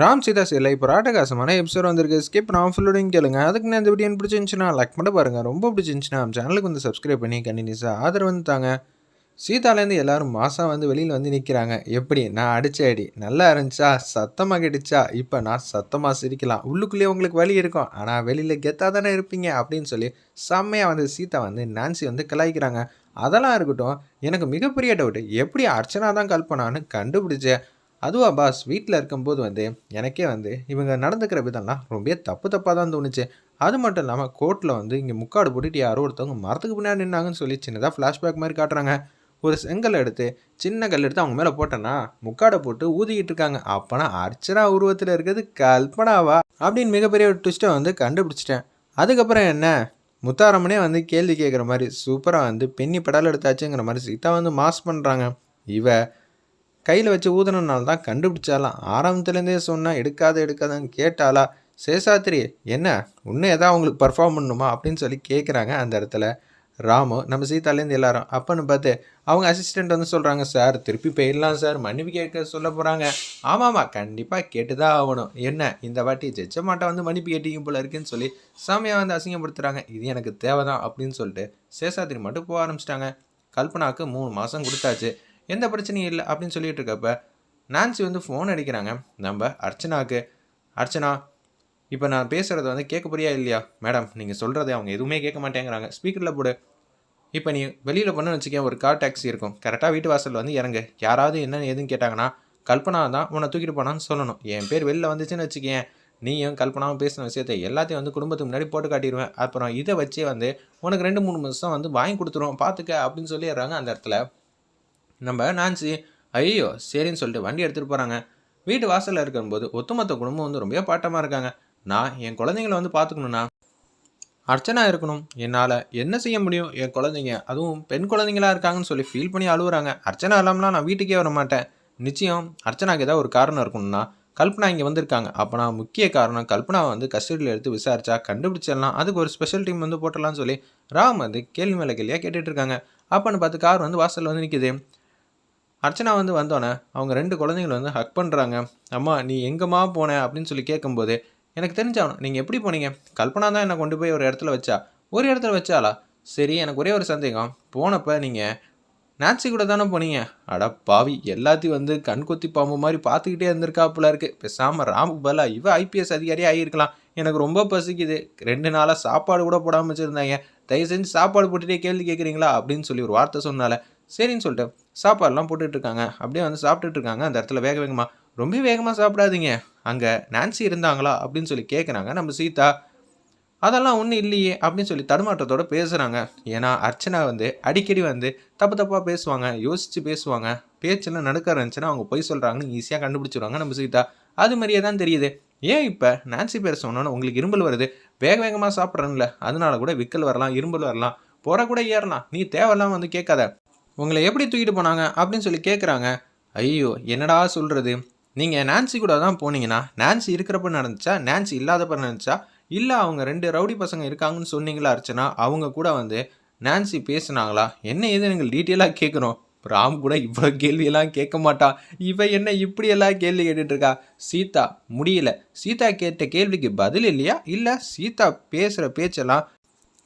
ராம் சீதா இல்லை இப்போ ராட்டகாசமான எபிசோட் வந்திருக்கு. ஸ்கிப் நான் ஃபுல்லோடையும் கேளுங்க. அதுக்கு நான் இந்த வீடியோ பிடிச்சிருந்துச்சுன்னா லைக் பண்ண பாருங்கள் ரொம்ப பிடிச்சிருந்துச்சுன்னா நம்ம சேனலுக்கு வந்து சப்ஸ்கிரைப் பண்ணி கண்டினியூஸாக ஆதரவு வந்து தாங்க. சீதாலேருந்து எல்லாரும் மாதம் வந்து வெளியில் வந்து நிற்கிறாங்க எப்படி? நான் அடிச்ச அடி. நல்லா இருந்துச்சா? சத்தமாக கெடிச்சா இப்போ நான் சத்தமாக சிரிக்கலாம். உள்ளுக்குள்ளேயே உங்களுக்கு வலி இருக்கும். ஆனால் வெளியில் கெத்தாக தானே இருப்பீங்க? அப்படின்னு சொல்லி செம்மையாக வந்து சீதா வந்து நான்சி வந்து கலாய்க்கிறாங்க. அதெல்லாம் இருக்கட்டும். எனக்கு மிகப்பெரிய டவுட்டு எப்படி அர்ச்சனா தான் கல்பனான்னு கண்டுபிடிச்சேன். அதுவா பாஸ் வீட்டில் இருக்கும்போது வந்து எனக்கே வந்து இவங்க நடந்துக்கிற விதம்லாம் ரொம்ப தப்பு தப்பாக தான் தோணுச்சு. அது மட்டும் இல்லாமல் கோர்ட்டில் வந்து இங்கே முக்காடு போட்டுட்டு யாரோ ஒருத்தவங்க மரத்துக்கு பின்னாடி நின்னாங்கன்னு சொல்லி சின்னதாக ஃப்ளாஷ்பேக் மாதிரி காட்டுறாங்க. ஒரு செங்கல் எடுத்து சின்ன கல் எடுத்து அவங்க மேலே போட்டேன்னா முக்காடை போட்டு ஊதிக்கிட்டு இருக்காங்க. அப்போனா அர்ச்சனா உருவத்தில் இருக்கிறது கல்பனாவா? அப்படின்னு மிகப்பெரிய ஒரு ட்விஸ்ட்டை வந்து கண்டுபிடிச்சிட்டேன். அதுக்கப்புறம் என்ன? முத்தாரம்மனே வந்து கேள்வி கேட்குற மாதிரி சூப்பராக வந்து பெண்ணி படால் எடுத்தாச்சுங்கிற மாதிரி சீதா வந்து மாஸ் பண்ணுறாங்க இவ கையில் வச்சு ஊதுனனால தான் கண்டுபிடிச்சாலாம் ஆரம்பத்துலேருந்தே சொன்னால் எடுக்காத எடுக்காதன்னு கேட்டாலா சேஷாத்திரி என்ன? இன்னும் எதாவது உங்களுக்கு பர்ஃபார்ம் பண்ணணுமா? அப்படின்னு சொல்லி கேட்குறாங்க அந்த இடத்துல. ராமு நம்ம சீதாலேருந்து எல்லாரும் அப்பன்னு பார்த்து அவங்க அசிஸ்டண்ட் வந்து சொல்கிறாங்க சார் திருப்பி போயிடலாம் சார். மன்னிப்பு கேட்க சொல்ல போகிறாங்க ஆமாம்மா கண்டிப்பாக கேட்டு தான் ஆகணும். என்ன? இந்த வாட்டி ஜெச்ச மாட்டை வந்து மன்னிப்பு கேட்டீங்க போல இருக்குன்னு சொல்லி சாமியாக வந்து அசிங்கப்படுத்துகிறாங்க இது எனக்கு தேவை தான் அப்படின்னு சொல்லிட்டு சேஷாத்திரி மட்டும் போக ஆரம்பிச்சிட்டாங்க. கல்பனாவுக்கு மூணு மாதம் கொடுத்தாச்சு. எந்த பிரச்சனையும் இல்லை அப்படின்னு சொல்லிட்டு இருக்கப்ப நான்சி வந்து ஃபோன் அடிக்கிறாங்க. நம்ம அர்ச்சனாவுக்கு அர்ச்சனா இப்போ நான் பேசுகிறத வந்து கேட்க போறியா இல்லையா? மேடம் நீங்கள் சொல்கிறத அவங்க எதுவுமே கேட்க மாட்டேங்கிறாங்க. ஸ்பீக்கரில் போடு. இப்போ நீ வெளியில் பண்ணு வச்சுக்கேன் ஒரு கார் டாக்ஸி இருக்கும். கரெக்டாக வீட்டு வாசலில் வந்து இறங்கு. யாராவது என்ன எதுன்னு கேட்டாங்கன்னா கல்பனா தான் உன்னை தூக்கிட்டு போனான்னு சொல்லணும். என் பேர் வெளில வந்துச்சுன்னு வச்சுக்கேன் நீயும் கல்பனாவும் பேசின விஷயத்தை எல்லாத்தையும் வந்து குடும்பத்துக்கு முன்னாடி போட்டு காட்டிடுவேன். அப்புறம் இதை வச்சே வந்து உனக்கு ரெண்டு மூணு மாதம் வந்து வாங்கி கொடுத்துருவோம் பார்த்துக்க அப்படின்னு சொல்லிடுறாங்க அந்த இடத்துல. நம்ம நான்சி ஐயோ சரின்னு சொல்லிட்டு வண்டி எடுத்துகிட்டு போகிறாங்க வீட்டு வாசலில் இருக்கும்போது ஒத்துமொத்த குடும்பம் வந்து ரொம்ப பாட்டமாக இருக்காங்க. நான் என் குழந்தைங்கள வந்து பார்த்துக்கணுண்ணா அர்ச்சனா இருக்கணும். என்னால் என்ன செய்ய முடியும்? என் குழந்தைங்க அதுவும் பெண் குழந்தைங்களா இருக்காங்கன்னு சொல்லி ஃபீல் பண்ணி அழுகுறாங்க அர்ச்சனா இல்லாமலாம் நான் வீட்டுக்கே வர மாட்டேன். நிச்சயம் அர்ச்சனாக்கு ஏதாவது ஒரு காரணம் இருக்கணும்னா கல்பனா இங்கே வந்திருக்காங்க. அப்போனா முக்கிய காரணம் கல்பனாவை வந்து கஸ்டடியில் எடுத்து விசாரிச்சா கண்டுபிடிச்சிடலாம். அதுக்கு ஒரு ஸ்பெஷல் டீம் வந்து போட்டலாம்னு சொல்லி ராம் வந்து கேள்வி மேலே கேள்வியாக கேட்டுட்ருக்காங்க அப்போன்னு பார்த்து கார் வந்து வாசலில் வந்து நிற்கிது அர்ச்சனா வந்து வந்தோன்னே அவங்க ரெண்டு குழந்தைங்களை வந்து ஹக் பண்ணுறாங்க அம்மா நீ எங்கம்மா போன? அப்படின்னு சொல்லி கேட்கும்போது எனக்கு தெரிஞ்சாகணும் நீங்கள் எப்படி போனீங்க? கல்பனா தான் என்னை கொண்டு போய் ஒரு இடத்துல வச்சா? ஒரு இடத்துல வச்சாலா சரி எனக்கு ஒரே ஒரு சந்தேகம். போனப்போ நீங்கள் நான்சி கூட தானே போனீங்க? அட பாவி எல்லாத்தையும் வந்து கண் கொத்தி பாம்பு மாதிரி பார்த்துக்கிட்டே இருந்திருக்காப்புல இருக்குது பேசாமல் ராமு பலா இவ ஐபிஎஸ் அதிகாரியாக ஆகியிருக்கலாம் எனக்கு ரொம்ப பசிக்குது. ரெண்டு நாளாக சாப்பாடு கூட போடாமல் வச்சுருந்தாங்க. தயவு செஞ்சு சாப்பாடு போட்டுகிட்டே கேள்வி கேட்குறீங்களா அப்படின்னு சொல்லி ஒரு வார்த்தை சொன்னால. சரின்னு சொல்லிட்டு சாப்பாடெலாம் போட்டுட்ருக்காங்க. அப்படியே வந்து சாப்பிட்டுட்ருக்காங்க. அந்த இடத்துல வேக வேகமாக ரொம்ப வேகமாக சாப்பிடாதீங்க. அங்கே நான்சி இருந்தாங்களா? அப்படின்னு சொல்லி கேட்குறாங்க நம்ம சீதா அதெல்லாம் ஒன்றும் இல்லையே. அப்படின்னு சொல்லி தடுமாற்றத்தோடு பேசுகிறாங்க ஏன்னா அர்ச்சனா வந்து அடிக்கடி வந்து தப்பு தப்பாக பேசுவாங்க. யோசித்து பேசுவாங்க. பேச்செல்லாம் நடுக்க இருந்துச்சுன்னா அவங்க பொய் சொல்கிறாங்கன்னு ஈஸியாக கண்டுபிடிச்சிருவாங்க நம்ம சீதா. அது மாதிரியே தான் தெரியுது. ஏன் இப்போ நான்சி பேர் சொன்னோன்னு உங்களுக்கு இரும்பல் வருது? வேக வேகமாக சாப்பிட்றேன்ல. அதனால கூட விக்கல் வரலாம் இரும்பல் வரலாம். போகிற கூட ஏறலாம். நீ தேவையெல்லாம் வந்து கேட்காத. உங்களை எப்படி தூக்கிட்டு போனாங்க அப்படின்னு சொல்லி கேட்குறாங்க ஐயோ என்னடா சொல்கிறது நீங்கள் நான்சி கூட தான் போனீங்கன்னா நான்சி இருக்கிறப்ப நடந்துச்சா? நான்சி இல்லாதப்ப நடந்துச்சா? இல்லை அவங்க ரெண்டு ரவுடி பசங்க இருக்காங்கன்னு சொன்னீங்களா அர்ச்சனா? அவங்க கூட வந்து நான்சி பேசுனாங்களா? என்ன ஏது நீங்கள் டீட்டெயிலாக கேட்குறோம் ராம் கூட இவ்வளோ கேள்வியெல்லாம் கேட்க மாட்டா. இவ என்ன இப்படியெல்லாம் கேள்வி கேட்டுட்ருக்கா? சீதா முடியல. சீதா கேட்ட கேள்விக்கு பதில் இல்லையா? இல்லை சீதா பேசுகிற பேச்செல்லாம்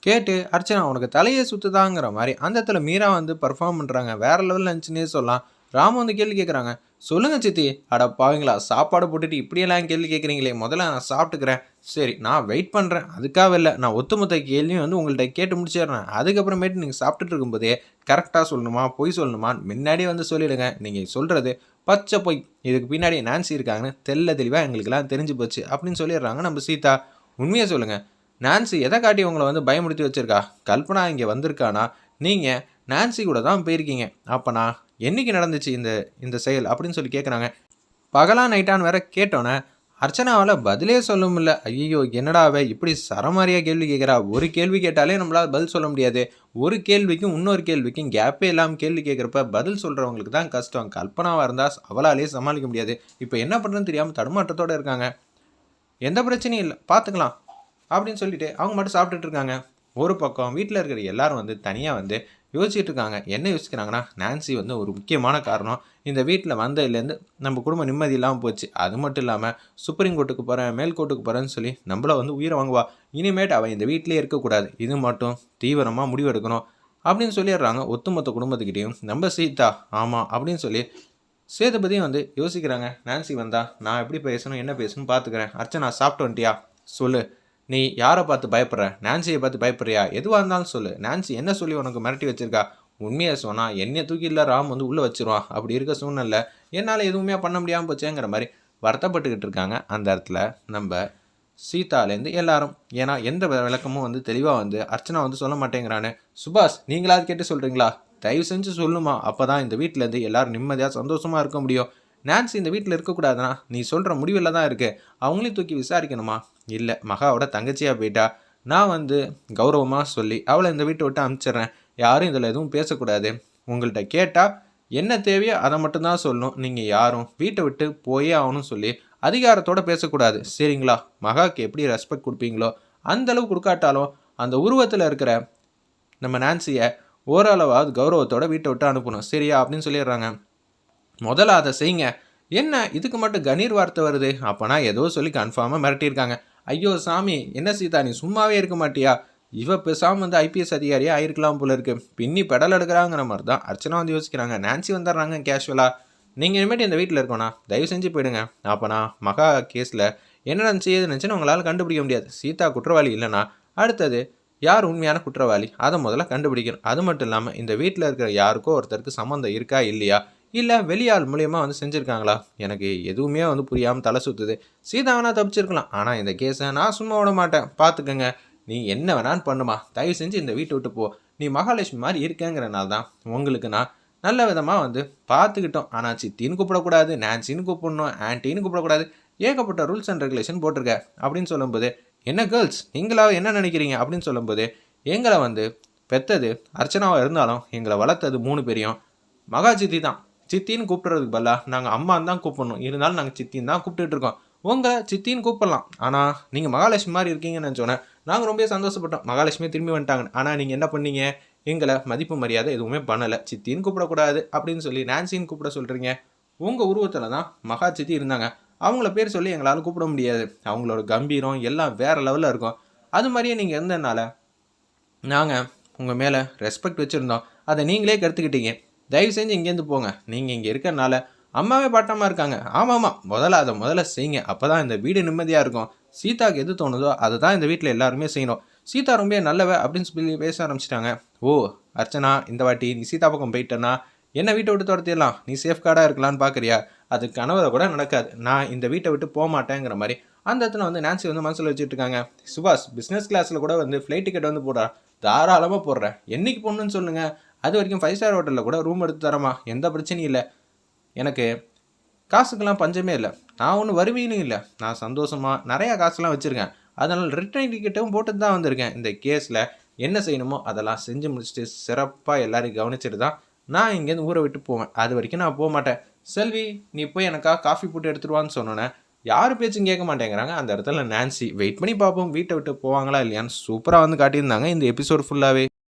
கேட்டு அர்ச்சனா உனக்கு தலையை சுற்றுதாங்கிற மாதிரி. அந்த இடத்துல மீரா வந்து பர்ஃபார்ம் பண்ணுறாங்க வேற லெவலில் இருந்துச்சுன்னே சொல்லலாம். ராமு வந்து கேள்வி கேட்குறாங்க சொல்லுங்க சித்தி. அட பாவீங்களா சாப்பாடு போட்டுட்டு இப்படியெல்லாம் கேள்வி கேட்குறீங்களே முதல்ல நான் சாப்பிட்டுக்கிறேன். சரி நான் வெயிட் பண்ணுறேன் அதுக்காக இல்லை. நான் ஒத்துமொத்த கேள்வியும் வந்து உங்கள்கிட்ட கேட்டு முடிச்சிடுறேன். அதுக்கப்புறமேட்டு நீங்கள் சாப்பிட்டுட்டு இருக்கும்போதே கரெக்டாக சொல்லணுமா பொய் சொல்லணுமா முன்னாடியே வந்து சொல்லிவிடுங்க நீங்கள் சொல்கிறது பச்சை பொய். இதுக்கு பின்னாடி நான்சி இருக்காங்கன்னு தெல்ல தெளிவாக எங்களுக்கெல்லாம் தெரிஞ்சு போச்சு. அப்படின்னு சொல்லிடுறாங்க நம்ம சீதா. உண்மையை சொல்லுங்கள் நான்சி எதை காட்டி உங்களை வந்து பயமுடுத்தி வச்சுருக்கா? கல்பனா இங்கே வந்திருக்கானா? நீங்கள் நான்சி கூட தான் போயிருக்கீங்க. அப்போனா என்றைக்கு நடந்துச்சு இந்த இந்த செயல் அப்படின்னு சொல்லி கேட்குறாங்க பகலா நைட்டான்னு வேற கேட்டோன்னே அர்ச்சனாவால் பதிலே சொல்ல முடியல ஐயோ என்னடாவே இப்படி சரமாரியாக கேள்வி கேட்குறா ஒரு கேள்வி கேட்டாலே நம்மளால் பதில் சொல்ல முடியாது. ஒரு கேள்விக்கும் இன்னொரு கேள்விக்கும் கேப்பே இல்லாமல் கேள்வி கேட்குறப்ப பதில் சொல்கிறவங்களுக்கு தான் கஷ்டம். கல்பனாவாக இருந்தால் அவளாலே சமாளிக்க முடியாது. இப்போ என்ன பண்ணுறதுன்னு தெரியாமல் தடுமாற்றத்தோடு இருக்காங்க. எந்த பிரச்சனையும் இல்லை. பார்த்துக்கலாம் அப்படின்னு சொல்லிட்டு அவங்க மட்டும் சாப்பிட்டுட்டு இருக்காங்க. ஒரு பக்கம் வீட்டில் இருக்கிற எல்லாரும் வந்து தனியாக வந்து யோசிச்சுட்டு இருக்காங்க. என்ன யோசிக்கிறாங்கன்னா நான்சி வந்து ஒரு முக்கியமான காரணம். இந்த வீட்டில் வந்ததுலேருந்து நம்ம குடும்பம் நிம்மதி இல்லாமல் போச்சு. அது மட்டும் இல்லாமல் சுப்ரீம் கோர்ட்டுக்கு போகிறேன் மேல் கோர்ட்டுக்கு போகிறேன்னு சொல்லி நம்மளை வந்து உயிரை வாங்குவா. இனிமேட்டு அவன் இந்த வீட்டிலே இருக்கக்கூடாது இது மட்டும் தீவிரமாக முடிவெடுக்கணும் அப்படின்னு சொல்லிடுறாங்க. ஒட்டுமொத்த குடும்பத்துக்கிட்டேயும் நம்ம சீதா ஆமாம் அப்படின்னு சொல்லி சேதுபதியும் வந்து யோசிக்கிறாங்க. நான்சி வந்தா நான் எப்படி பேசணும் என்ன பேசணும் பார்த்துக்கிறேன் அர்ச்சனா சாப்பிட்டு வந்துட்டியா? சொல்லு. நீ யாரை பார்த்து பயப்படுற? நான்சியை பார்த்து பயப்படுறியா? எதுவாக இருந்தாலும் சொல்லு. நான்சி என்ன சொல்லி உனக்கு மிரட்டி வச்சிருக்கா? உண்மையை சொன்னால் என்னை தூக்கி இல்லை ராம் வந்து உள்ளே வச்சிருவான். அப்படி இருக்க சூழ்நிலை என்னால் எதுவுமே பண்ண முடியாமல் போச்சேங்கிற மாதிரி வருத்தப்பட்டுக்கிட்டு இருக்காங்க. அந்த இடத்துல நம்ம சீதாலேருந்து எல்லாரும். ஏன்னா எந்த விளக்கமும் வந்து தெளிவாக வந்து அர்ச்சனா வந்து சொல்ல மாட்டேங்கிறான்னு சுபாஷ் நீங்களாவது கேட்டு சொல்கிறீங்களா தயவு செஞ்சு சொல்லுமா. அப்போ தான் இந்த வீட்டிலேருந்து எல்லாரும் நிம்மதியாக சந்தோஷமாக இருக்க முடியும். நான்சி இந்த வீட்டில் இருக்கக்கூடாதுண்ணா நீ சொல்கிற முடிவில் தான் இருக்கு. அவங்களையும் தூக்கி விசாரிக்கணுமா? இல்லை மகாவோட தங்கச்சியாக போயிட்டா? நான் வந்து கௌரவமாக சொல்லி அவளை இந்த வீட்டை விட்டு அனுப்பிச்சிடுறேன் யாரும் இதில் எதுவும் பேசக்கூடாது. உங்கள்கிட்ட கேட்டால் என்ன தேவையோ அதை மட்டும்தான் சொல்லணும். நீங்கள் யாரும் வீட்டை விட்டு போயே ஆகணும்னு சொல்லி அதிகாரத்தோட பேசக்கூடாது. சரிங்களா? மகாக்கு எப்படி ரெஸ்பெக்ட் கொடுப்பீங்களோ அந்தளவு கொடுக்காட்டாலும் அந்த உருவத்தில் இருக்கிற நம்ம நான்சியை ஓரளவாவது கௌரவத்தோட வீட்டை விட்டு அனுப்பணும். சரியா? அப்படின்னு சொல்லிடுறாங்க. முதல்ல அதை செய்யுங்க என்ன இதுக்கு மட்டும் கணீர் வார்த்தை வருது? அப்போனா ஏதோ சொல்லி கன்ஃபார்மாக மிரட்டியிருக்காங்க. ஐயோ சாமி என்ன சீதா நீ சும்மாவே இருக்க மாட்டியா? இவ பேசாமல் வந்து ஐபிஎஸ் அதிகாரியாக ஆயிருக்கலாம் போல இருக்கு. பின்னி பெடல் எடுக்கிறாங்கிற மாதிரி தான் அர்ச்சனா வந்து யோசிக்கிறாங்க. நான்சி வந்துடுறாங்க கேஷுவலாக நீங்கள் இனிமேட்டு இந்த வீட்டில் இருக்கோண்ணா தயவு செஞ்சு போயிடுங்க. அப்போனா மகா கேஸில் என்ன நடந்துச்சு ஏது நினச்சுன்னு உங்களால் கண்டுபிடிக்க முடியாது. சீதா குற்றவாளி இல்லைன்னா அடுத்தது யார் உண்மையான குற்றவாளி? அதை முதல்ல கண்டுபிடிக்கணும். அது மட்டும் இல்லாமல் இந்த வீட்டில் இருக்கிற யாருக்கோ ஒருத்தருக்கு சம்மந்தம் இருக்கா இல்லையா? இல்லை வெளியாள் மூலியமாக வந்து செஞ்சுருக்காங்களா? எனக்கு எதுவுமே வந்து புரியாமல் தலை சுற்றுது சீதா வேணால் தப்பிச்சிருக்கலாம். ஆனால் இந்த கேஸை நான் சும்மா விட மாட்டேன். பார்த்துக்கங்க நீ என்ன வேணான்னு பண்ணுமா? தயவு செஞ்சு இந்த வீட்டை விட்டு போ. நீ மகாலட்சுமி மாதிரி இருக்கேங்கிறனால தான் உங்களுக்கு நான் நல்ல விதமாக வந்து பார்த்துக்கிட்டோம் ஆனால் சித்தின்னு கூப்பிடக்கூடாது நான்சின்னு கூப்பிடணும் ஆன்ட்டின்னு கூப்பிடக்கூடாது. ஏகப்பட்ட ரூல்ஸ் அண்ட் ரெகுலேஷன் போட்டிருக்க. அப்படின்னு சொல்லும்போது என்ன கேர்ள்ஸ்? நீங்களாக என்ன நினைக்கிறீங்க? அப்படின்னு சொல்லும்போது எங்களை வந்து பெத்தது அர்ச்சனாவாக இருந்தாலும் எங்களை வளர்த்தது மூணு பேரையும். மகாஜித்தி தான். சித்தின்னு கூப்பிடுறதுக்கு பதிலாக நாங்கள் அம்மான்னு தான் கூப்பிடணும். இருந்தாலும் நாங்கள் சித்தின்னு தான் கூப்பிட்டுட்டு இருக்கோம். உங்களை சித்தின்னு கூப்பிடலாம். ஆனால் நீங்கள் மகாலட்சுமி மாதிரி இருக்கீங்கன்னு நினச்சோன்னே நாங்கள் ரொம்ப சந்தோஷப்பட்டோம். மகாலட்சுமி திரும்பி வந்துட்டாங்க ஆனால் நீங்கள் என்ன பண்ணீங்க? எங்களை மதிப்பு மரியாதை எதுவுமே பண்ணலை. சித்தின்னு கூப்பிடக்கூடாது அப்படின்னு சொல்லி நான்சின்னு கூப்பிட சொல்கிறீங்க உங்கள் உருவத்தில் தான் மகா சித்தி இருந்தாங்க. அவங்கள பேர் சொல்லி எங்களால் கூப்பிட முடியாது. அவங்களோட கம்பீரம் எல்லாம் வேறு லெவலில் இருக்கும். அது மாதிரியே நீங்கள் இருந்ததுனால நாங்கள் உங்கள் மேலே ரெஸ்பெக்ட் வச்சுருந்தோம். அதை நீங்களே கற்றுக்கிட்டீங்க தயவு செஞ்சு இங்கேருந்து போங்க. நீங்கள் இங்கே இருக்கிறனால அம்மாவே பாட்டமாக இருக்காங்க. ஆமாம்மா முதல்ல அதை முதல்ல செய்யுங்க அப்போ தான் இந்த வீடு நிம்மதியாக இருக்கும். சீதாக்கு எது தோணுதோ அதை தான் இந்த வீட்டில் எல்லாருமே செய்யணும். சீதா ரொம்ப நல்லவ அப்படின்னு சொல்லி பேச ஆரம்பிச்சிட்டாங்க. ஓ அர்ச்சனா இந்த வாட்டி நீ சீதா பக்கம் போயிட்டேன்னா என்ன வீட்டை விட்டு துரத்திடலாம்? நீ சேஃப் கார்டாக இருக்கலான்னு பார்க்குறியா அது கனவுல கூட நடக்காது. நான் இந்த வீட்டை விட்டு போக மாட்டேங்கிற மாதிரி அந்த இடத்துல வந்து நான்சி வந்து மனசில் வச்சுட்டு இருக்காங்க. சுபாஷ் பிஸ்னஸ் கிளாஸில் கூட வந்து ஃப்ளைட் டிக்கெட் வந்து போடுறா தாராளமாக போடுறேன். என்னைக்கு பொண்ணுன்னு சொல்லுங்கள் அது வரைக்கும் ஃபைவ் ஸ்டார் ஹோட்டலில் கூட ரூம் எடுத்து தரமா எந்த பிரச்சனையும் இல்லை. எனக்கு காசுக்கெல்லாம் பஞ்சமே இல்லை. நான் ஒன்றும் வறுமையிலும் இல்லை. நான் சந்தோஷமாக நிறையா காசுலாம் வச்சுருக்கேன். அதனால் ரிட்டர்ன் டிக்கெட்டும் போட்டு தான் வந்திருக்கேன். இந்த கேஸில் என்ன செய்யணுமோ அதெல்லாம் செஞ்சு முடிச்சுட்டு சிறப்பாக எல்லோரையும் கவனிச்சுட்டு தான் நான் இங்கேருந்து ஊரை விட்டு போவேன். அது வரைக்கும் நான் போக மாட்டேன். செல்வி நீ போய் எனக்கா காஃபி போட்டு எடுத்துருவான்னு சொன்னோன்னே யார் பேச்சும் கேட்க மாட்டேங்கிறாங்க. அந்த இடத்துல நான்சி வெயிட் பண்ணி பார்ப்போம். வீட்டை விட்டு போவாங்களா இல்லையான்னு சூப்பராக வந்து காட்டியிருந்தாங்க இந்த எபிசோட் ஃபுல்லாகவே